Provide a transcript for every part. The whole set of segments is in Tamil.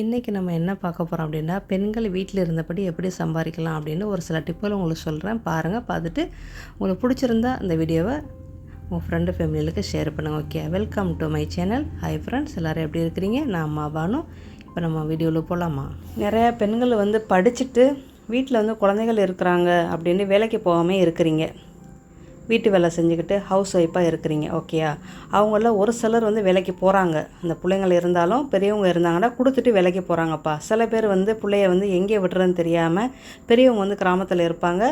இன்றைக்கி நம்ம என்ன பார்க்க போகிறோம் அப்படின்னா பெண்கள் வீட்டில் இருந்தபடி எப்படி சம்பாதிக்கலாம் அப்படின்னு ஒரு சில டிப்புகள் உங்களுக்கு சொல்கிறேன் பாருங்கள் பார்த்துட்டு உங்களுக்கு பிடிச்சிருந்தா அந்த வீடியோவை உங்கள் ஃப்ரெண்டு ஃபேமிலிகளுக்கு ஷேர் பண்ணுங்கள் okay welcome to my channel hi friends எல்லோரும் எப்படி இருக்கிறீங்க? நான் அம்மா பானு. இப்போ நம்ம வீடியோவில் போகலாமா நிறையா பெண்கள் வந்து படிச்சுட்டு வீட்டில் வந்து குழந்தைகள் இருக்கிறாங்க அப்படின்னு வேலைக்கு போகாமல் இருக்கிறீங்க. வீட்டு வேலை செஞ்சுக்கிட்டு ஹவுஸ் ஒய்ஃபாக இருக்கிறீங்க ஓகேயா அவங்கள ஒரு சிலர் வந்து வேலைக்கு போகிறாங்க அந்த பிள்ளைங்கள் இருந்தாலும் பெரியவங்க இருந்தாங்கன்னா கொடுத்துட்டு வேலைக்கு போகிறாங்கப்பா சில பேர் வந்து பிள்ளைய வந்து எங்கே விடுறதுன்னு தெரியாமல் பெரியவங்க வந்து கிராமத்தில் இருப்பாங்க.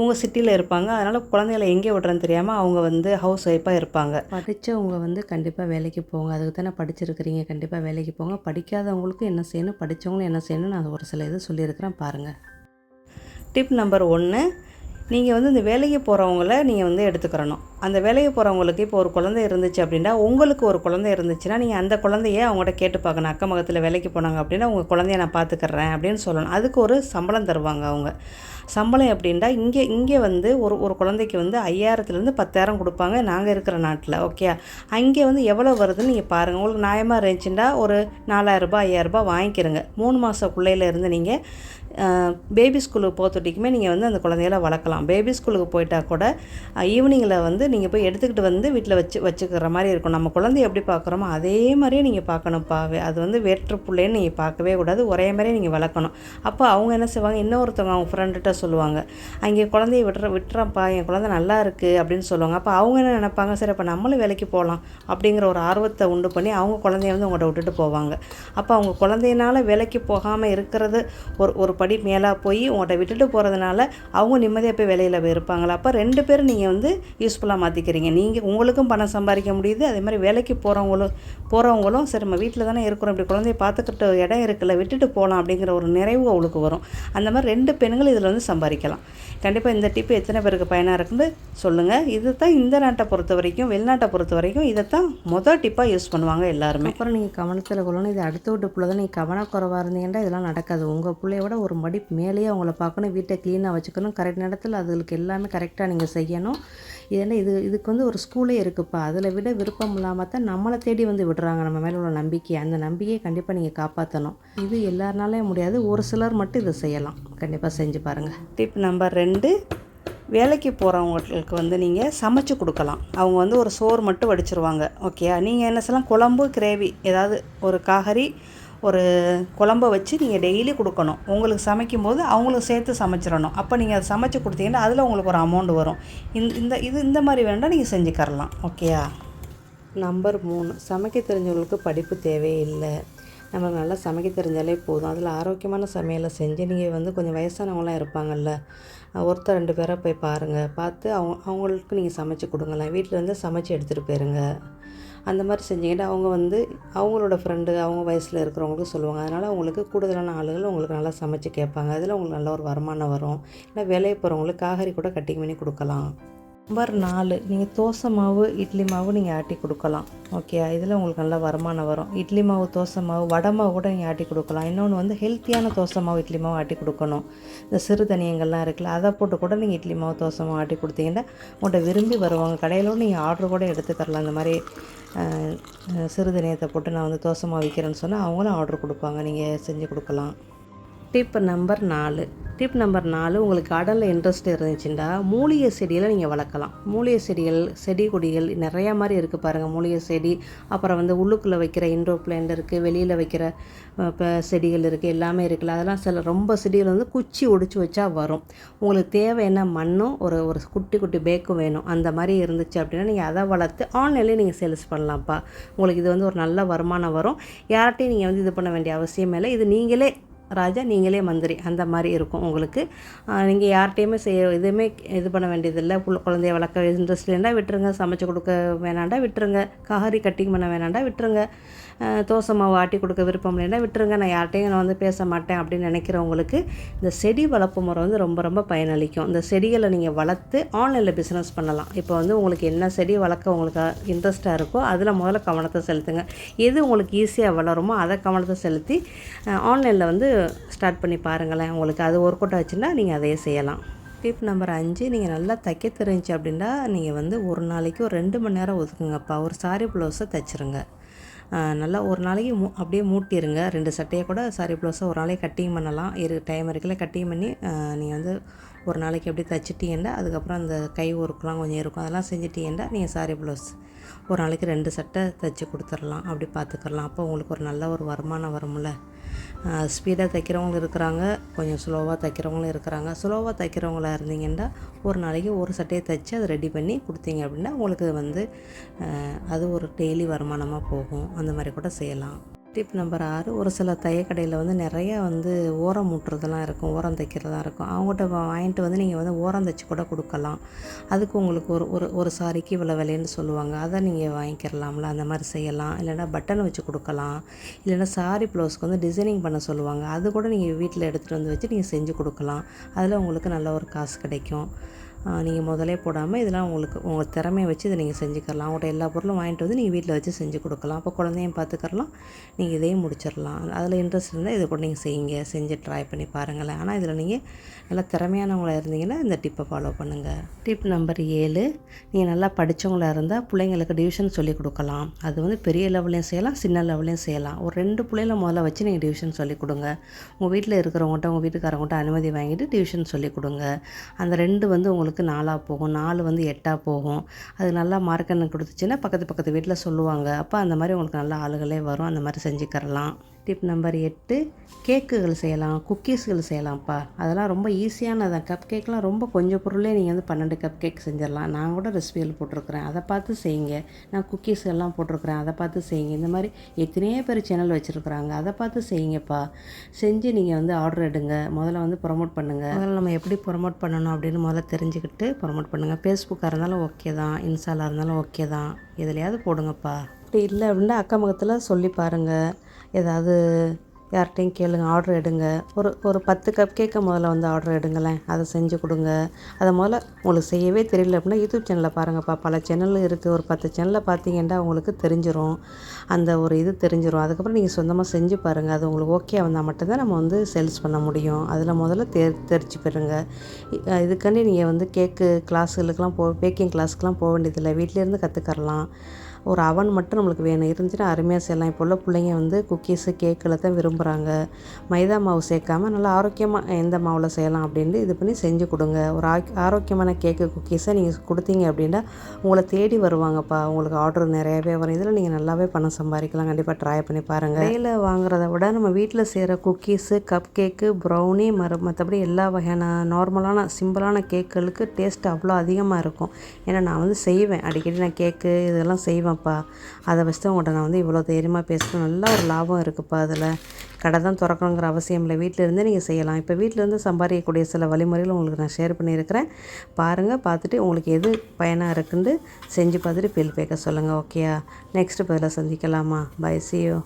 உங்கள் சிட்டியில் இருப்பாங்க. அதனால் குழந்தைகளை எங்கே விடுறதுன்னு தெரியாமல் அவங்க வந்து ஹவுஸ் ஒய்ஃபாக இருப்பாங்க. படித்தவங்க வந்து கண்டிப்பாக வேலைக்கு போங்க. அதுக்கு தானே படிச்சிருக்கிறீங்க. கண்டிப்பாக வேலைக்கு போங்க. படிக்காதவங்களுக்கும் என்ன செய்யணும் படித்தவங்களும் என்ன செய்யணும் நான் ஒரு சில இது சொல்லியிருக்கிறேன் பாருங்கள் டிப் நம்பர் ஒன்று நீங்கள் வந்து இந்த வேலைக்கு போகிறவங்கள நீங்கள் வந்து எடுத்துக்கிறணும். அந்த வேலைக்கு போகிறவங்களுக்கு இப்போ ஒரு குழந்தை இருந்துச்சு அப்படின்னா உங்களுக்கு ஒரு குழந்தை இருந்துச்சுன்னா நீங்கள் அந்த குழந்தைய அவங்கள்ட்ட கேட்டு பார்க்கணும். அக்கம் பக்கத்தில் வேலைக்கு போனாங்க அப்படின்னா உங்கள் குழந்தைய நான் பார்த்துக்கிறேன் அப்படின்னு சொல்லணும். அதுக்கு ஒரு சம்பளம் தருவாங்க அவங்க. சம்பளம் எப்படின்னா இங்கே இங்கே வந்து ஒரு ஒரு குழந்தைக்கு வந்து ஐயாயிரத்துலேருந்து பத்தாயிரம் கொடுப்பாங்க. நாங்கள் இருக்கிற நாட்டில் ஓகே அங்கே வந்து எவ்வளோ வருதுன்னு நீங்கள் பாருங்கள் உங்களுக்கு நியாயமாக இருந்துச்சுன்னா ஒரு நாலாயிரரூபா ஐயாயிரரூபா வாங்கிக்கிறங்க. மூணு மாதம் பிள்ளையிலேருந்து நீங்கள் பேபி ஸ்கூலுக்கு போகிறதுட்டிக்குமே நீங்கள் வந்து அந்த குழந்தைகள வளர்க்கலாம். பேபி ஸ்கூலுக்கு போயிட்டா கூட ஈவினிங்கில் வந்து நீங்கள் போய் எடுத்துக்கிட்டு வந்து வீட்டில் வச்சு வச்சுக்கிற மாதிரி இருக்கும். நம்ம குழந்தைய எப்படி பார்க்குறோமோ அதே மாதிரியே நீங்கள் பார்க்கணும்ப்பா அது வந்து வேற்று பிள்ளைன்னு நீங்கள் பார்க்கவே கூடாது. ஒரே மாதிரியே நீங்கள் வளர்க்கணும். அப்போ அவங்க என்ன செய்வாங்க? இன்னொருத்தவங்க அவங்க ஃப்ரெண்டுகிட்ட சொல்லுவாங்க. அங்கே குழந்தைய விட்டுற விட்டுறப்பா என் குழந்தை நல்லா இருக்குது அப்படின்னு சொல்லுவாங்க. அப்போ அவங்க என்ன நினைப்பாங்க? சரி அப்போ நம்மளும் வேலைக்கு போகலாம் அப்படிங்கிற ஒரு ஆர்வத்தை உண்டு பண்ணி அவங்க குழந்தைய வந்து உங்கள்கிட்ட விட்டுட்டு போவாங்க. அப்போ அவங்க குழந்தையினால வேலைக்கு போகாமல் இருக்கிறது ஒரு ஒரு படி மேலே போய் உங்கள்கிட்ட விட்டுட்டு போகிறதுனால அவங்க நிம்மதியாக போய் வேலையில் போய் இருப்பாங்களா? அப்போ ரெண்டு பேரும் நீங்கள் வந்து யூஸ்ஃபுல்லாக மாற்றிக்கிறீங்க நீங்கள் உங்களுக்கும் பணம் சம்பாதிக்க முடியுது. அதே மாதிரி வேலைக்கு போகிறவங்களும் போகிறவங்களும் சரி நம்ம வீட்டில் தானே இருக்கிறோம். இப்படி குழந்தைய பார்த்துக்கிட்ட இடம் இருக்குல்ல விட்டுட்டு போகலாம் அப்படிங்கிற ஒரு நிறைவு அவளுக்கு வரும். அந்த மாதிரி ரெண்டு பெண்கள் இதில் வந்து சம்பாதிக்கலாம். கண்டிப்பாக இந்த டிப்பு எத்தனை பேருக்கு பயனாக இருக்குன்னு சொல்லுங்கள் இது தான் இந்த நாட்டை பொறுத்த வரைக்கும் வெளிநாட்டை பொறுத்த வரைக்கும் இதை தான் மொதல் டிப்பாக யூஸ் பண்ணுவாங்க எல்லாருமே. அப்புறம் நீங்கள் கவனத்தில் கொள்ளணும். இது அடுத்த வீட்டு பிள்ளை தான் நீங்கள் கவனக்குறைவாக இருந்தீங்கன்னா இதெல்லாம் நடக்காது. உங்கள் பிள்ளையோட ஒரு ஒரு மடி மேலேயே அவங்கள பார்க்கணும் வீட்டை க்ளீனாக வச்சுக்கணும். கரெக்ட் நேரத்தில் அதுகளுக்கு எல்லாமே கரெக்டாக நீங்கள் செய்யணும். ஏன்னா இது இதுக்கு வந்து ஒரு ஸ்கூலே இருக்குப்பா. அதில் விட விருப்பம் இல்லாமல் தான் நம்மளை தேடி வந்து விடுறாங்க. நம்ம மேலே உள்ள நம்பிக்கை அந்த நம்பிக்கையை கண்டிப்பாக நீங்கள் காப்பாற்றணும் இது எல்லாருனாலே முடியாது. ஒரு சிலர் மட்டும் இதை செய்யலாம். கண்டிப்பாக செஞ்சு பாருங்கள் டிப் நம்பர் ரெண்டு வேலைக்கு போகிறவங்களுக்கு வந்து நீங்கள் சமைச்சு கொடுக்கலாம். அவங்க வந்து ஒரு சோறு மட்டும் வடிச்சிருவாங்க. ஓகே நீங்கள் என்ன செய்யலாம்? குழம்பு கிரேவி ஏதாவது ஒரு காகரி ஒரு குழம்ப வச்சு நீங்கள் டெய்லி கொடுக்கணும். உங்களுக்கு சமைக்கும் போது அவங்களுக்கு சேர்த்து சமைச்சிடணும். அப்போ நீங்கள் அதை சமைச்சு கொடுத்தீங்கன்னா அதில் உங்களுக்கு ஒரு அமௌண்ட் வரும். இந்த இந்த இது இந்த மாதிரி வேண்டாம் நீங்கள் செஞ்சுக்கரலாம் ஓகேயா நம்பர் மூணு. சமைக்க தெரிஞ்சவங்களுக்கு படிப்பு தேவையில்லை. நம்ம நல்லா சமைக்க தெரிஞ்சாலே போதும். அதில் ஆரோக்கியமான சமையலை செஞ்சு நீங்கள் வந்து கொஞ்சம் வயசானவங்களாம் இருப்பாங்கல்ல. ஒருத்தர் ரெண்டு பேரை போய் பாருங்கள் பார்த்து அவங்க அவங்களுக்கு நீங்கள் சமைச்சு கொடுங்களேன். வீட்டிலேருந்து சமைச்சு எடுத்துகிட்டு போயிருங்க. அந்த மாதிரி செஞ்சிங்கன்னா அவங்க வந்து அவங்களோட ஃப்ரெண்டு அவங்க வயசில் இருக்கிறவங்களுக்கு சொல்லுவாங்க. அதனால் அவங்களுக்கு கூடுதலான ஆளுகள் உங்களுக்கு நல்லா சமைச்சு கேட்பாங்க. அதில் உங்களுக்கு நல்ல ஒரு வருமானம் வரும். இல்லை வேலையை போகிறவங்களுக்கு காய்கறி கூட கட்டிங் பண்ணி கொடுக்கலாம். நம்பர் நாலு நீங்கள் தோசை மாவு இட்லி மாவு நீங்கள் ஆட்டி கொடுக்கலாம். ஓகே இதில் உங்களுக்கு நல்ல வருமானம் வரும். இட்லி மாவு தோசை மாவு வடை மாவு கூட நீங்கள் ஆட்டி கொடுக்கலாம். இன்னொன்று வந்து ஹெல்த்தியான தோசை மாவு இட்லி மாவு ஆட்டி கொடுக்கணும். இந்த சிறு தனியங்கள்லாம் இருக்குல்ல அதை போட்டு கூட நீங்கள் இட்லி மாவு தோசை மாவு ஆட்டி கொடுத்தீங்கன்னா உங்கள்கிட்ட விரும்பி வருவாங்க. கடையில் நீங்கள் ஆர்டர் கூட எடுத்து தரலாம். இந்த மாதிரி சிறுதனியத்தை போட்டு நான் வந்து தோசை மாவு விற்கிறேன்னு சொன்னால் அவங்களும் ஆர்டர் கொடுப்பாங்க. நீங்கள் செஞ்சு கொடுக்கலாம். டிப் நம்பர் நாலு. டிப் நம்பர் நாலு உங்களுக்கு கார்டனில் இன்ட்ரெஸ்ட் இருந்துச்சுன்னா மூலிகை செடிகளை நீங்கள் வளர்க்கலாம். மூலிகை செடிகள் செடி கொடிகள் நிறையா மாதிரி இருக்குது பாருங்கள் மூலிகை செடி. அப்புறம் வந்து உள்ளுக்குள்ளே வைக்கிற இன்டோர் பிளான்ட் இருக்குது வெளியில் வைக்கிற இப்போ செடிகள் இருக்குது எல்லாமே இருக்குல்ல அதெல்லாம் சில ரொம்ப செடிகள் வந்து குச்சி ஒடிச்சு வச்சா வரும். உங்களுக்கு தேவையான மண்ணும் ஒரு ஒரு குட்டி குட்டி பேக்கும் வேணும். அந்த மாதிரி இருந்துச்சு அப்படின்னா நீங்கள் அதை வளர்த்து ஆன்லைன்லேயே நீங்கள் சேல்ஸ் பண்ணலாம்ப்பா. உங்களுக்கு இது வந்து ஒரு நல்ல வருமானம் வரும். யார்கிட்டையும் நீங்கள் வந்து இது பண்ண வேண்டிய அவசியம் இல்லை. இது நீங்களே ராஜா நீங்களே மந்திரி. அந்த மாதிரி இருக்கும் உங்களுக்கு. நீங்கள் யார்கிட்டையுமே செய்ய எதுவுமே இது பண்ண வேண்டியதில்லை. புள்ள குழந்தைய வளர்க்க இன்ட்ரெஸ்ட் இல்லைன்னா விட்டுருங்க. சமைச்சு கொடுக்க வேணாண்டா விட்டுருங்க. காரி கட்டிங் பண்ண வேணாண்டா விட்டுருங்க. தோசை மாவு ஆட்டி கொடுக்க விருப்பம் இல்லைன்னா விட்டுருங்க நான் யார்கிட்டையும் நான் வந்து பேச மாட்டேன் அப்படின்னு நினைக்கிறவங்களுக்கு இந்த செடி வளர்ப்பு முறை வந்து ரொம்ப ரொம்ப பயனளிக்கும். இந்த செடிகளை நீங்கள் வளர்த்து ஆன்லைனில் பிஸ்னஸ் பண்ணலாம். இப்போ வந்து உங்களுக்கு என்ன செடி வளர்க்க உங்களுக்கு இன்ட்ரெஸ்ட்டாக இருக்கோ அதில் முதல்ல கவனத்தை செலுத்துங்க. எது உங்களுக்கு ஈஸியாக வளருமோ அதை கவனத்தை செலுத்தி ஆன்லைனில் வந்து ஸ்டார்ட் பண்ணி பாருங்களேன். உங்களுக்கு அது ஒர்க் அவுட் ஆச்சுன்னா நீங்கள் அதையே செய்யலாம். டிப் நம்பர் அஞ்சு நீங்கள் நல்லா தைக்க தெரிஞ்சு அப்படின்னா நீங்கள் வந்து ஒரு நாளைக்கு ஒரு ரெண்டு மணி நேரம் ஒதுக்குங்கப்பா. ஒரு சாரி ப்ளவுஸை தைச்சிருங்க. நல்லா ஒரு நாளைக்கு மூ அப்படியே மூட்டிடுங்க ரெண்டு சட்டையை கூட சாரி ப்ளவுஸை ஒரு நாளைக்கு கட்டிங் பண்ணலாம். இரு டைம் இருக்குல்ல கட்டிங் பண்ணி நீங்கள் வந்து ஒரு நாளைக்கு அப்படி தைச்சிட்டீங்கன்னா அதுக்கப்புறம் அந்த கை ஒர்க்லாம் கொஞ்சம் இருக்கும். அதெல்லாம் செஞ்சிட்டீங்கன்னா நீங்கள் சாரி ப்ளவுஸ் ஒரு நாளைக்கு ரெண்டு சட்டை தைச்சி கொடுத்துடலாம் அப்படி பார்த்துக்கலாம் அப்போ உங்களுக்கு ஒரு நல்ல ஒரு வருமானம் வரும்ல. ஸ்பீடாக தைக்கிறவங்க இருக்கிறாங்க. கொஞ்சம் ஸ்லோவாக தைக்கிறவங்களும் இருக்கிறாங்க. ஸ்லோவாக தைக்கிறவங்களா இருந்தீங்கன்னா ஒரு நாளைக்கு ஒரு சட்டையை தைச்சி அதை ரெடி பண்ணி கொடுத்தீங்க அப்படின்னா உங்களுக்கு வந்து அது ஒரு டெய்லி வருமானமாக போகும். அந்த மாதிரி கூட செய்யலாம். டிப் நம்பர் ஆறு ஒரு சில தையக்கடையில் வந்து நிறையா வந்து ஓரம் மூட்டுறதெல்லாம் இருக்கும் ஓரம் தைக்கிறதா இருக்கும். அவங்ககிட்ட வாங்கிட்டு வந்து நீங்கள் வந்து ஓரம் தைச்சி கூட கொடுக்கலாம். அதுக்கு உங்களுக்கு ஒரு ஒரு ஒரு சாரிக்கு இவ்வளோ விலைன்னு சொல்லுவாங்க. அதை நீங்கள் வாங்கிக்கிறலாம்ல அந்த மாதிரி செய்யலாம். இல்லைன்னா பட்டன் வச்சு கொடுக்கலாம். இல்லைன்னா சாரி ப்ளவுஸ்க்கு வந்து டிசைனிங் பண்ண சொல்லுவாங்க. அது கூட நீங்கள் வீட்டில் எடுத்துகிட்டு வந்து வச்சு நீங்கள் செஞ்சு கொடுக்கலாம். அதில் உங்களுக்கு நல்ல ஒரு காசு கிடைக்கும். நீங்கள் முதலே போடாமல் இதெல்லாம் உங்களுக்கு உங்கள் திறமையை வச்சு இதை நீங்கள் செஞ்சுக்கலாம் அவங்கள்ட்ட எல்லா பொருளும் வாங்கிட்டு வந்து நீங்கள் வீட்டில் வச்சு செஞ்சு கொடுக்கலாம். அப்போ குழந்தையும் பார்த்துக்கறலாம் நீங்கள் இதையும் முடிச்சிடலாம் அதில் இன்ட்ரெஸ்ட் இருந்தால் இதை கூட நீங்கள் செய்யுங்க. செஞ்சு ட்ரை பண்ணி பாருங்களேன். ஆனால் இதில் நீங்கள் நல்லா திறமையானவங்களாக இருந்தீங்கன்னா இந்த டிப்பை ஃபாலோ பண்ணுங்கள் டிப் நம்பர் ஏழு. நீங்கள் நல்லா படித்தவங்களா இருந்தால் பிள்ளைங்களுக்கு டிவிஷன் சொல்லி கொடுக்கலாம். அது வந்து பெரிய லெவல்லையும் செய்யலாம் சின்ன லெவல்லையும் செய்யலாம். ஒரு ரெண்டு பிள்ளைகள முதல்ல வச்சு நீங்கள் டிவிஷன் சொல்லி கொடுங்க. உங்கள் வீட்டில் இருக்கிறவங்கள்ட்ட உங்கள் வீட்டுக்காரவங்கள்ட்ட அனுமதி வாங்கிட்டு டிவிஷன் சொல்லி கொடுங்க. அந்த ரெண்டு வந்து உங்களுக்கு நாலாக போகும் நாலு வந்து எட்டாக போகும். அது நல்லா மார்க் கொடுத்துச்சுன்னா பக்கத்து பக்கத்து வீட்டில் சொல்லுவாங்க. அப்போ அந்த மாதிரி உங்களுக்கு நல்ல ஆளுகளே வரும். அந்த மாதிரி செஞ்சுக்கரலாம் டிப் நம்பர் எட்டு கேக்குகள் செய்யலாம் குக்கீஸ்கள் செய்யலாம்ப்பா. அதெல்லாம் ரொம்ப ஈஸியானதான் கப் கேக்லாம் ரொம்ப கொஞ்சம் பொருளே நீங்கள் வந்து பன்னெண்டு கப் கேக் செஞ்சிடலாம். நான் கூட ரெசிபியில் போட்டிருக்கிறேன். அதை பார்த்து செய்யுங்க. நான் குக்கீஸ் எல்லாம் போட்டிருக்கிறேன். அதை பார்த்து செய்யுங்க. இந்த மாதிரி எத்தனையோ பேர் சேனல் வச்சுருக்குறாங்க. அதை பார்த்து செய்யுங்கப்பா. செஞ்சு நீங்கள் வந்து ஆர்டர் எடுங்க. முதல்ல வந்து ப்ரொமோட் பண்ணுங்கள் முதல்ல நம்ம எப்படி ப்ரொமோட் பண்ணணும் அப்படின்னு முதல்ல தெரிஞ்சு தெரிஞ்சுக்கிட்டு ப்ரொமோட் பண்ணுங்கள் ஃபேஸ்புக்காக இருந்தாலும் ஓகே தான். இன்ஸ்டாலாக இருந்தாலும் ஓகே தான். எதுலையாவது போடுங்கப்பா. அப்படி இல்லை அப்படின்னா அக்கம் பக்கத்தில் சொல்லி பாருங்கள் ஏதாவது யார்கிட்டையும் கேளுங்க ஆர்டர் எடுங்க. ஒரு ஒரு பத்து கப் கேக்கை முதல்ல வந்து ஆர்டர் எடுங்களேன். அதை செஞ்சு கொடுங்க. அதை முதல்ல உங்களுக்கு செய்யவே தெரியல அப்படின்னா யூடியூப் சேனலில் பாருங்கப்பா பல சேனல் இருக்குது ஒரு பத்து சேனலில் பார்த்தீங்கன்னா உங்களுக்கு தெரிஞ்சிரும். அந்த ஒரு இது தெரிஞ்சிடும் அதுக்கப்புறம் நீங்கள் சொந்தமாக செஞ்சு பாருங்கள் அது உங்களுக்கு ஓகே வந்தால் மட்டும்தான் நம்ம வந்து சேல்ஸ் பண்ண முடியும். அதில் முதல்ல தெ தெரிச்சு பெறுங்க. இதுக்காண்டி நீங்கள் வந்து கேக்கு கிளாஸுகளுக்கெலாம் போ பேக்கிங் கிளாஸுக்கெலாம் போக வேண்டியதில்லை. வீட்டிலேருந்து கற்றுக்கறலாம் ஒரு அவன் மட்டும் நம்மளுக்கு வேணும். இருந்துச்சுன்னா அருமையாக செய்யலாம். இப்போ உள்ள பிள்ளைங்க வந்து குக்கீஸு கேக்கில் தான் விரும்புகிறாங்க மைதா மாவு சேர்க்காம நல்லா ஆரோக்கியமாக எந்த மாவில் செய்யலாம் அப்படின்ட்டு இது பண்ணி செஞ்சு கொடுங்க. ஒரு ஆக்- ஆரோக்கியமான கேக்கு குக்கீஸை நீங்கள் கொடுத்தீங்க அப்படின்னா உங்களை தேடி வருவாங்கப்பா. உங்களுக்கு ஆர்டர் நிறையவே வரும். இதில் நீங்கள் நல்லாவே பணம் சம்பாதிக்கலாம். கண்டிப்பாக ட்ரை பண்ணி பாருங்கள் கையில் வாங்குறத விட நம்ம வீட்டில் செய்கிற குக்கீஸு கப் கேக்கு ப்ரௌனி மறு மற்றபடி எல்லா வகையான நார்மலான சிம்பிளான கேக்குகளுக்கு டேஸ்ட் அவ்வளோ அதிகமாக இருக்கும். ஏன்னா நான் வந்து செய்வேன். அடிக்கடி நான் கேக்கு இதெல்லாம் செய்வேன். செய்வேன்ப்பா அதை வச்சு உங்கள்கிட்ட நான் வந்து இவ்வளோ தைரியமாக பேசுகிறேன் நல்ல ஒரு லாபம் இருக்குதுப்பா அதில். கடை தான் திறக்கணுங்கிற அவசியம் இல்லை. வீட்டிலேருந்தே நீங்கள் செய்யலாம். இப்போ வீட்டிலேருந்து சம்பாதிக்கக்கூடிய சில வழிமுறைகள் உங்களுக்கு நான் ஷேர் பண்ணியிருக்கிறேன். பாருங்கள் பார்த்துட்டு உங்களுக்கு எது பயனாக இருக்குன்னு செஞ்சு பார்த்துட்டு பில் பேக்க சொல்லுங்கள் ஓகேயா நெக்ஸ்ட்டு பதில் சந்திக்கலாமா? பை சியோ